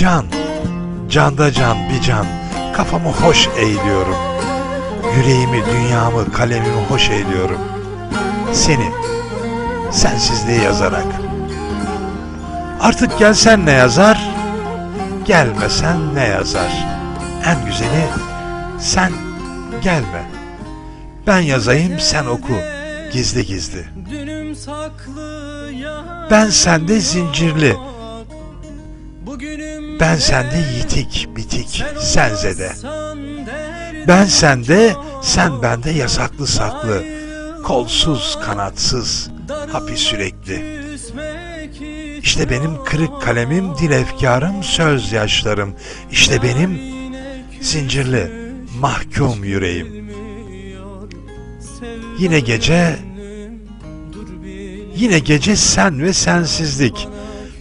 Can, canda can bir can, kafamı hoş eğiliyorum. Yüreğimi, dünyamı, kalemimi hoş eğiliyorum. Seni, sensizliği yazarak. Artık gelsen ne yazar, gelmesen ne yazar. En güzeli sen gelme. Ben yazayım sen oku, gizli gizli. Ben sende zincirli, ben sende yitik, bitik, olmasan derdim Ben sende, sen bende yasaklı saklı, kolsuz kanatsız, hapis sürekli. İşte benim kırık kalemim, dil efkarım, söz yaşlarım. İşte benim zincirli, mahkum yüreğim. Yine gece, yine gece sen ve sensizlik.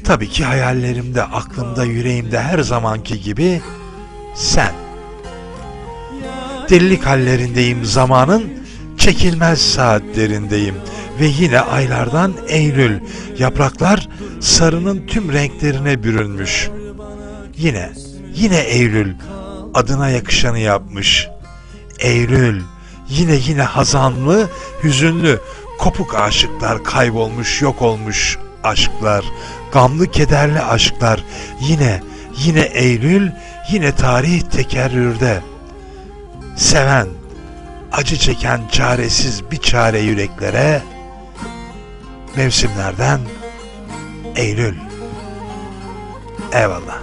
Tabii ki hayallerimde, aklımda, yüreğimde her zamanki gibi sen. Delilik hallerindeyim zamanın, çekilmez saatlerindeyim. Ve yine aylardan Eylül, yapraklar sarının tüm renklerine bürünmüş. Yine, yine Eylül, adına yakışanı yapmış. Eylül, yine yine hazanlı, hüzünlü, kopuk aşıklar kaybolmuş, yok olmuş aşklar, gamlı kederli aşklar. Yine, yine Eylül, yine tarih tekerrürde. Seven, acı çeken çaresiz bir çare yüreklere mevsimlerden Eylül. Eyvallah.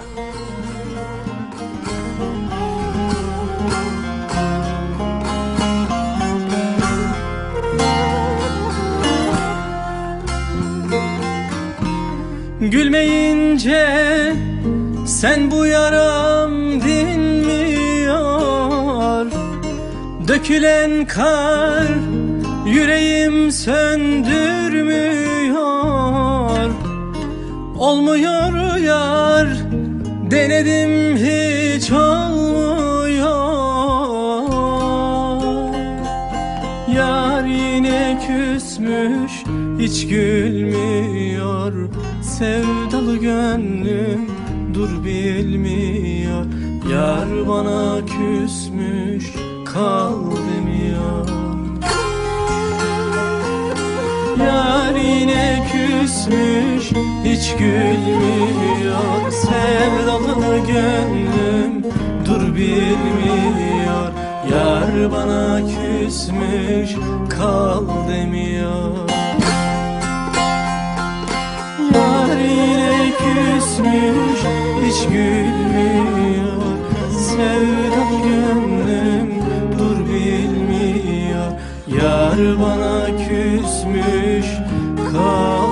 Gülmeyince sen bu yaram dinmiyor. Dökülen kar yüreğim söndürmüyor. Olmuyor yar denedim hiç olmuyor. Yar yine küsmüş hiç gülmüyor Sevdalı gönlüm dur bilmiyor. Yar bana küsmüş kal demiyor. Yar yine küsmüş hiç gülmüyor. Sevdalı gönlüm dur bilmiyor. Yar bana küsmüş kal demiyor küsmüş hiç gülmüyor. Sevdalı gönlüm dur bilmiyor. Yar bana küsmüş kal